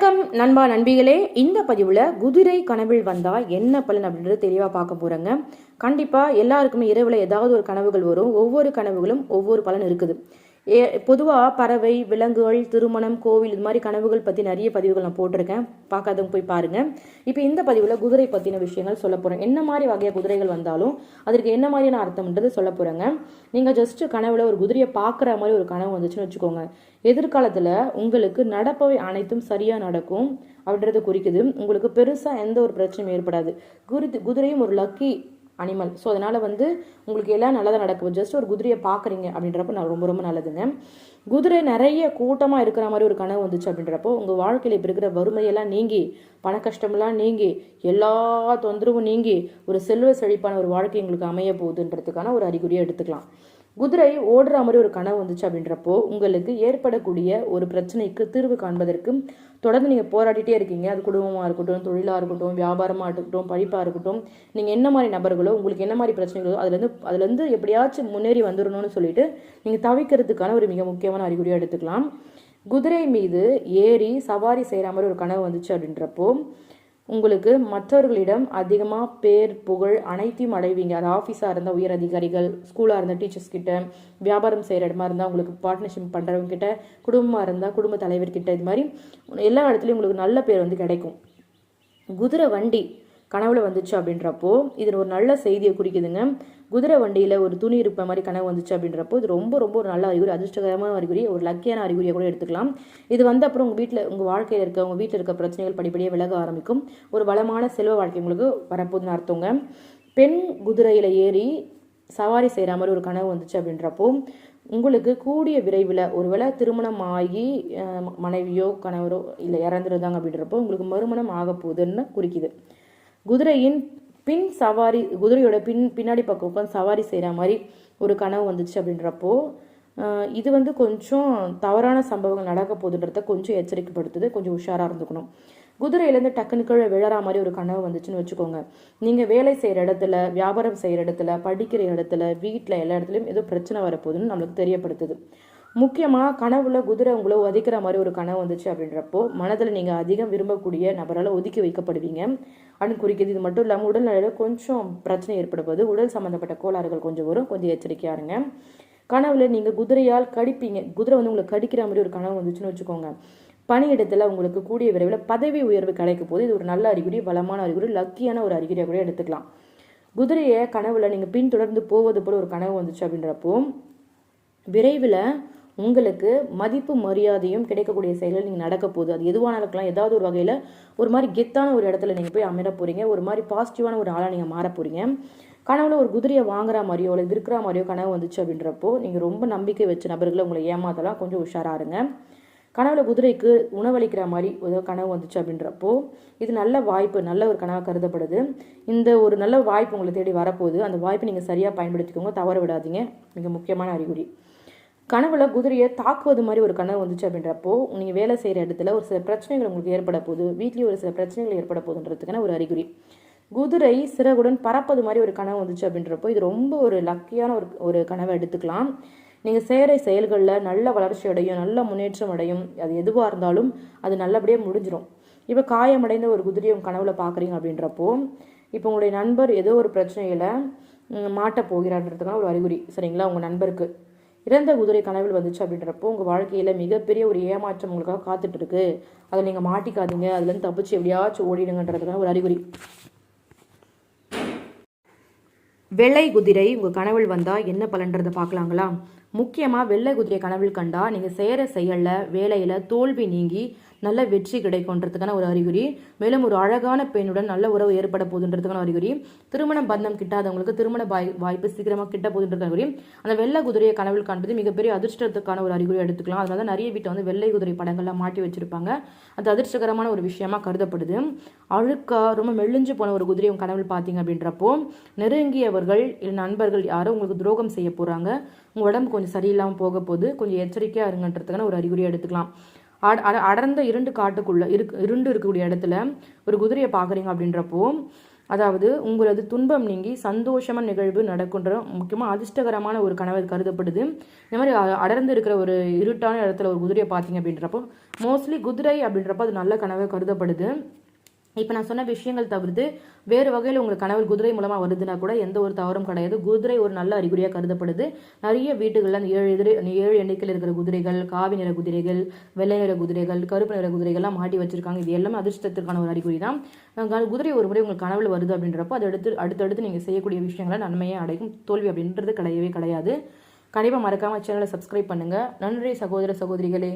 வணக்கம் நண்பா நண்பிகளே. இந்த பதிவில் குதிரை கனவில் வந்தால் என்ன பலன் அப்படின்றது தெளிவாக பார்க்க போகிறேங்க கண்டிப்பாக எல்லாருக்குமே இரவில் ஏதாவது ஒரு கனவுகள் வரும். ஒவ்வொரு கனவுகளும் ஒவ்வொரு பலன் இருக்குது. ஏ பொதுவாக பறவை விலங்குகள் திருமணம் கோவில் இது மாதிரி கனவுகள் பற்றி நிறைய பதிவுகள் நான் போட்டிருக்கேன். பார்க்காதவங்க போய் பாருங்கள் இப்போ இந்த பதிவில் குதிரை பற்றின விஷயங்கள் சொல்ல போகிறேன் என்ன மாதிரி வகையாக குதிரைகள் வந்தாலும் அதற்கு என்ன மாதிரியான அர்த்தம்ன்றது சொல்ல போகிறேங்க நீங்கள் ஜஸ்ட்டு கனவுல ஒரு குதிரையை பார்க்குற மாதிரி ஒரு கனவு வந்துச்சுன்னு வச்சுக்கோங்க. எதிர்காலத்தில் உங்களுக்கு நடப்பவை அனைத்தும் சரியாக நடக்கும் அப்படின்றத குறிக்குது. உங்களுக்கு பெருசாக எந்த ஒரு பிரச்சனையும் ஏற்படாது. குரு குதிரையும் ஒரு லக்கி அனிமல் ஸோ அதனால் வந்து உங்களுக்கு எல்லாம் நல்லதாக நடக்கும். ஜஸ்ட் ஒரு குதிரையை பார்க்குறீங்க அப்படின்றப்ப நான் ரொம்ப ரொம்ப நல்லதுங்க. குதிரை நிறைய கூட்டமாக இருக்கிற மாதிரி ஒரு கனவு வந்துச்சு அப்படின்றப்போ உங்கள் வாழ்க்கையில் இப்போ இருக்கிற வறுமையெல்லாம் நீங்கி பண கஷ்டமெல்லாம் நீங்கி எல்லா தொந்தரவும் நீங்கி ஒரு செல்வ செழிப்பான ஒரு வாழ்க்கை உங்களுக்கு அமைய போகுதுன்றதுக்கான ஒரு அறிகுறியை எடுத்துக்கலாம். குதிரை ஓடுற மாதிரி ஒரு கனவு வந்துச்சு அப்படின்றப்போ உங்களுக்கு ஏற்படக்கூடிய ஒரு பிரச்சனைக்கு தீர்வு காண்பதற்கு தொடர்ந்து நீங்கள் போராடிட்டே இருக்கீங்க. அது குடும்பமாக இருக்கட்டும் தொழிலாக இருக்கட்டும் வியாபாரமாக இருக்கட்டும் படிப்பாக இருக்கட்டும். நீங்கள் என்ன மாதிரி நபர்களோ உங்களுக்கு என்ன மாதிரி பிரச்சனைகளோ அதுலேருந்து அதுலேருந்து எப்படியாச்சும் முன்னேறி வந்துடணும்னு சொல்லிட்டு நீங்கள் தவிக்கிறதுக்கான ஒரு மிக முக்கியமான அறிகுறியாக எடுத்துக்கலாம். குதிரை மீது ஏறி சவாரி செய்கிற மாதிரி ஒரு கனவு வந்துச்சு அப்படின்றப்போ உங்களுக்கு மற்றவர்களிடம் அதிகமாக பேர் புகழ் அனைத்தையும் அடைவீங்க. அது ஆஃபீஸாக இருந்தால் உயர் அதிகாரிகள் ஸ்கூலாக இருந்தால் டீச்சர்ஸ் கிட்ட வியாபாரம் செய்கிற இடமா இருந்தால் உங்களுக்கு பார்ட்னர்ஷிப் பண்ணுறவங்க கிட்ட குடும்பமாக இருந்தால் குடும்ப தலைவர்கிட்ட இது மாதிரி எல்லா இடத்துலையும் உங்களுக்கு நல்ல பேர் வந்து கிடைக்கும். குதிரை வண்டி கனவுல வந்துச்சு அப்படின்றப்போ இது ஒரு நல்ல செய்தியை குறிக்குதுங்க. குதிரை வண்டியில் ஒரு துணி இருப்ப மாதிரி கனவு வந்துச்சு அப்படின்றப்போ இது ரொம்ப ரொம்ப ஒரு நல்ல அறிகுறி அதிர்ஷ்டகரமான அறிகுறி ஒரு லக்கியான அறிகுறியை கூட எடுத்துக்கலாம். இது வந்து அப்புறம் உங்கள் வீட்டில் உங்கள் வாழ்க்கையில் இருக்க உங்கள் வீட்டில் இருக்க பிரச்சனைகள் படிப்படியாக விலக ஆரம்பிக்கும். ஒரு வளமான செல்வ வாழ்க்கை உங்களுக்கு வரப்போகுதுன்னு அர்த்தங்க. பெண் குதிரையில் ஏறி சவாரி செய்கிற மாதிரி ஒரு கனவு வந்துச்சு அப்படின்றப்போ உங்களுக்கு கூடிய விரைவில் ஒருவேளை திருமணம் ஆகி மனைவியோ கணவரோ இல்லை இறந்துருந்தாங்க அப்படின்றப்போ உங்களுக்கு மறுமணம் ஆக போகுதுன்னு குறிக்குது. குதிரையின் பின் சவாரி குதிரையோட பின் பின்னாடி பக்கம் உட்காந்து சவாரி செய்கிற மாதிரி ஒரு கனவு வந்துச்சு அப்படின்றப்போ இது வந்து கொஞ்சம் தவறான சம்பவங்கள் நடக்க போகுதுன்றத கொஞ்சம் எச்சரிக்கைப்படுத்துது கொஞ்சம் உஷாராக இருந்துக்கணும். குதிரையிலேருந்து டக்குனு கீழே விழற மாதிரி ஒரு கனவு வந்துச்சுன்னு வச்சுக்கோங்க. நீங்கள் வேலை செய்கிற இடத்துல வியாபாரம் செய்கிற இடத்துல படிக்கிற இடத்துல வீட்டில் எல்லா இடத்துலையும் ஏதோ பிரச்சனை வரப்போகுதுன்னு நம்மளுக்கு தெரியப்படுத்துது. முக்கியமாக கனவுல குதிரை உங்களை ஒதுக்கிற மாதிரி ஒரு கனவு வந்துச்சு அப்படின்றப்போ மனதில் நீங்கள் அதிகம் விரும்பக்கூடிய நபரால் ஒதுக்கி வைக்கப்படுவீங்க. அப்படின்னு குறிக்கிறது இது மட்டும் இல்லாமல் உடல்நிலையில் கொஞ்சம் பிரச்சனை ஏற்படுவது உடல் சம்மந்தப்பட்ட கோளாறுகள் கொஞ்சம் வரும். கொஞ்சம் எச்சரிக்கையாக இருங்க. கனவுல நீங்கள் குதிரையால் கடிப்பீங்க. குதிரை வந்து உங்களை கடிக்கிற மாதிரி ஒரு கனவு வந்துச்சுன்னு வச்சுக்கோங்க. பணியிடத்தில் உங்களுக்கு கூடிய விரைவில் பதவி உயர்வு கிடைக்கும் போது இது ஒரு நல்ல அறிகுறி பலமான அறிகுறி லக்கியான ஒரு அறிகுறியாக கூட எடுத்துக்கலாம். குதிரையை கனவுல நீங்கள் பின்தொடர்ந்து போவது போல ஒரு கனவு வந்துச்சு அப்படின்றப்போ விரைவில் உங்களுக்கு மதிப்பு மரியாதையும் கிடைக்கக்கூடிய செயல்கள் நீங்கள் நடக்க போகுது. அது எதுவான இருக்கலாம் ஏதாவது ஒரு வகையில் ஒரு மாதிரி கெத்தான ஒரு இடத்துல நீங்கள் போய் அமர போகிறீங்க ஒரு மாதிரி பாசிட்டிவான ஒரு ஆளாக நீங்கள் மாற போகிறீங்க கனவுல ஒரு குதிரையை வாங்குற மாதிரியோ இல்லை விற்கிற மாதிரியோ கனவு வந்துச்சு அப்படின்றப்போ நீங்கள் ரொம்ப நம்பிக்கை வச்ச நபர்களை உங்களை ஏமாத்தலாம். கொஞ்சம் உஷாராருங்க கனவுல குதிரைக்கு உணவளிக்கிற மாதிரி ஏதோ கனவு வந்துச்சு அப்படின்றப்போ இது நல்ல வாய்ப்பு நல்ல ஒரு கனவாக கருதப்படுது. இந்த ஒரு நல்ல வாய்ப்பு உங்களை தேடி வரப்போகுது. அந்த வாய்ப்பை நீங்கள் சரியாக பயன்படுத்திக்கோங்க. தவற விடாதீங்க. மிக முக்கியமான அறிகுறி. கனவுல குதிரையை தாக்குவது மாதிரி ஒரு கனவு வந்துச்சு அப்படின்றப்போ நீங்கள் வேலை செய்கிற இடத்துல ஒரு சில பிரச்சனைகள் உங்களுக்கு ஏற்பட போகுது. வீட்லேயும் ஒரு சில பிரச்சனைகள் ஏற்பட போகுதுன்றதுக்கான ஒரு அறிகுறி. குதிரை சிறகுடன் பறப்பது மாதிரி ஒரு கனவு வந்துச்சு அப்படின்றப்போ இது ரொம்ப ஒரு லக்கியான ஒரு ஒரு கனவை எடுத்துக்கலாம். நீங்கள் செய்கிற செயல்களில் நல்ல வளர்ச்சி அடையும் நல்ல முன்னேற்றம் அடையும். அது எதுவாக இருந்தாலும் அது நல்லபடியாக முடிஞ்சிடும் இப்போ காயமடைந்த ஒரு குதிரையை உங்கள் கனவுல பார்க்குறீங்க அப்படின்றப்போ இப்போ உங்களுடைய நண்பர் ஏதோ ஒரு பிரச்சனையில் மாட்ட போகிறான்றதுக்கான ஒரு அறிகுறி. சரிங்களா? உங்கள் நண்பருக்கு. இறந்த குதிரை கனவில் வந்துச்சு அப்படின்றப்போ உங்கள் வாழ்க்கையில் மிகப்பெரிய ஒரு ஏமாற்றம் உங்களுக்காக காத்துட்டு இருக்கு அதை நீங்கள் மாட்டிக்காதீங்க. அதுலேருந்து தப்பிச்சு எப்படியாச்சும் ஓடிடுங்கன்றதுக்கான ஒரு அறிகுறி. வெள்ளை குதிரை உங்கள் கனவில் வந்தால் என்ன பலன்றதை பார்க்கலாங்களா? முக்கியமாக வெள்ளை குதிரையை கனவில் கண்டா நீங்கள் செய்கிற செயலில் வேலையில் தோல்வி நீங்கி நல்ல வெற்றி கிடைக்கும்ன்றதுக்கான ஒரு அறிகுறி. மேலும் ஒரு அழகான பெண்ணுடன் நல்ல உறவு ஏற்பட போகுதுன்றதுக்கான அறிகுறி. திருமண பந்தம் கிட்டாதவங்களுக்கு திருமண வாய் வாய்ப்பு சீக்கிரமாக கிட்ட போகுதுன்ற அறிகுறி. அந்த வெள்ளை குதிரையை கனவில் காண்பது மிகப்பெரிய அதிர்ஷ்டத்துக்கான ஒரு அறிகுறி எடுத்துக்கலாம். அதனால நிறைய வீட்டை வந்து வெள்ளை குதிரை படங்கள்லாம் மாட்டி வச்சிருப்பாங்க. அது அதிர்ஷ்டகரமான ஒரு விஷயமா கருதப்படுது. அழுக்கா ரொம்ப மெல்லிஞ்சு போன ஒரு குதிரையும் கனவில் பார்த்தீங்க அப்படின்றப்போ நெருங்கியவர்கள் இல்லை நண்பர்கள் யாரோ உங்களுக்கு துரோகம் செய்ய போகிறாங்க உங்கள் உடம்பு கொஞ்சம் சரியில்லாமல் போக போது கொஞ்சம் எச்சரிக்கையாக இருங்கன்றதுக்கான ஒரு அறிகுறியை எடுத்துக்கலாம். அட அடர்ந்த இருண்டு காட்டுக்குள்ளே இருக்கு இருண்டு இருக்கக்கூடிய இடத்துல ஒரு குதிரையை பார்க்குறீங்க அப்படின்றப்போ அதாவது உங்களது துன்பம் நீங்கி சந்தோஷமான நிகழ்வு நடக்குன்ற முக்கியமாக அதிர்ஷ்டகரமான ஒரு கனவு கருதப்படுது. இந்த மாதிரி அடர்ந்து இருக்கிற ஒரு இருட்டான இடத்துல ஒரு குதிரையை பார்த்தீங்க அப்படின்றப்போ மோஸ்ட்லி குதிரை அப்படின்றப்போ அது நல்ல கனவை கருதப்படுது. இப்போ நான் சொன்ன விஷயங்கள் தவிர்த்து வேறு வகையில் உங்களுக்கு கனவு குதிரை மூலமாக வருதுன்னா கூட எந்த ஒரு தவறும் கிடையாது. குதிரை ஒரு நல்ல அறிகுறியாக கருதப்படுது. நிறைய வீட்டுகளில் அந்த ஏழு எதிரே ஏழு எண்ணிக்கையில் இருக்கிற குதிரைகள் காவி நிற குதிரைகள் வெள்ளை நிற குதிரைகள் கருப்பு நிற குதிரைகள்லாம் மாட்டி வச்சிருக்காங்க. இது எல்லாமே அதிர்ஷ்டத்திற்கான ஒரு அறிகுறி தான் குதிரை ஒரு முறை உங்களுக்கு கனவில் வருது அப்படின்றப்போ அதை அடுத்து அடுத்தடுத்து நீங்கள் செய்யக்கூடிய விஷயங்களை நன்மையை அடைக்கும் தோல்வி அப்படின்றது கிடையவே கிடையாது. கண்டிப்பாக மறக்காமல் சேனலை சப்ஸ்கிரைப் பண்ணுங்கள் நன்றி சகோதர சகோதரிகளே.